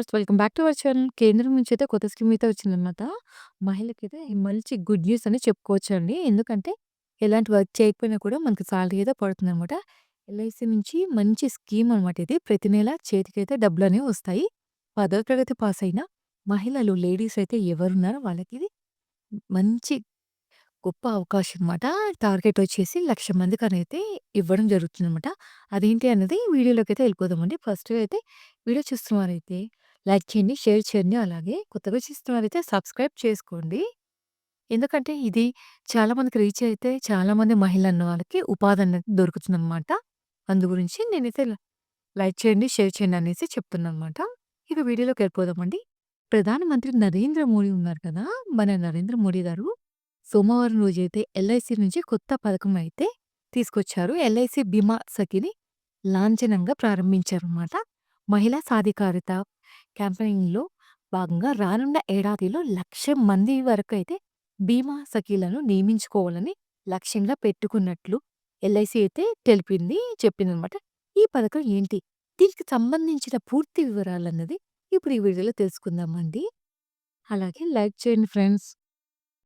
Viewers welcome back to our channel. కేంద్రం నుంచి అయితే కొత్త స్కీమ్ అయితే వచ్చిందనమాట. మహిళకైతే మంచి గుడ్ న్యూస్ అని చెప్పుకోవచ్చండి. ఎందుకంటే ఎలాంటి వర్క్ చేయకపోయినా కూడా మనకి సాలరీ అయితే పడుతుందనమాట. ఎల్ఐసి నుంచి మంచి స్కీమ్ అనమాట ఇది. ప్రతి నెల చేతికైతే డబ్బులనేవి వస్తాయి. పదో తరగతి పాస్ అయిన మహిళలు, లేడీస్ అయితే ఎవరున్నారో వాళ్ళకి ఇది మంచి గొప్ప అవకాశం అనమాట. టార్గెట్ వచ్చేసి 1,00,000 మందికనైతే ఇవ్వడం జరుగుతుందనమాట. అదేంటి అన్నది వీడియోలోకైతే వెళ్ళిపోదామండి. ఫస్ట్ అయితే వీడియో చూస్తున్నారైతే లైక్ చేయండి, షేర్ చేయండి. అలాగే కొత్తగా చూస్తున్నవారైతే సబ్స్క్రైబ్ చేసుకోండి. ఎందుకంటే ఇది చాలా మందికి రీచ్ అయితే చాలామంది మహిళన్న వాళ్ళకి ఉపాధి అనేది దొరుకుతుందనమాట. అందు గురించి నేనైతే లైక్ చేయండి, షేర్ చేయండి అనేసి చెప్తున్నానమాట ఇక వీడియోలోకి వెళ్ళిపోదామండి. ప్రధానమంత్రి నరేంద్ర మోడీ ఉన్నారు కదా! మన నరేంద్ర మోడీ గారు సోమవారం రోజైతే ఎల్ఐసి నుంచి కొత్త పథకం అయితే తీసుకొచ్చారు. ఎల్ఐసి బీమా సఖిని లాంఛనంగా ప్రారంభించారన్నమాట మహిళా సాధికారిత క్యాంపెయిన్‌లో భాగంగా రానున్న ఏడాదిలో 1,00,000 మంది వరకు అయితే బీమా సఖీలను నియమించుకోవాలని లక్ష్యంగా పెట్టుకున్నట్లు ఎల్ఐసి అయితే తెలిపింది చెప్పిందనమాట. ఈ పథకం ఏంటి? దీనికి సంబంధించిన పూర్తి వివరాలన్నది ఇప్పుడు ఈ వీడియోలో తెలుసుకుందామండి. అలాగే లైక్ చేయండి ఫ్రెండ్స్.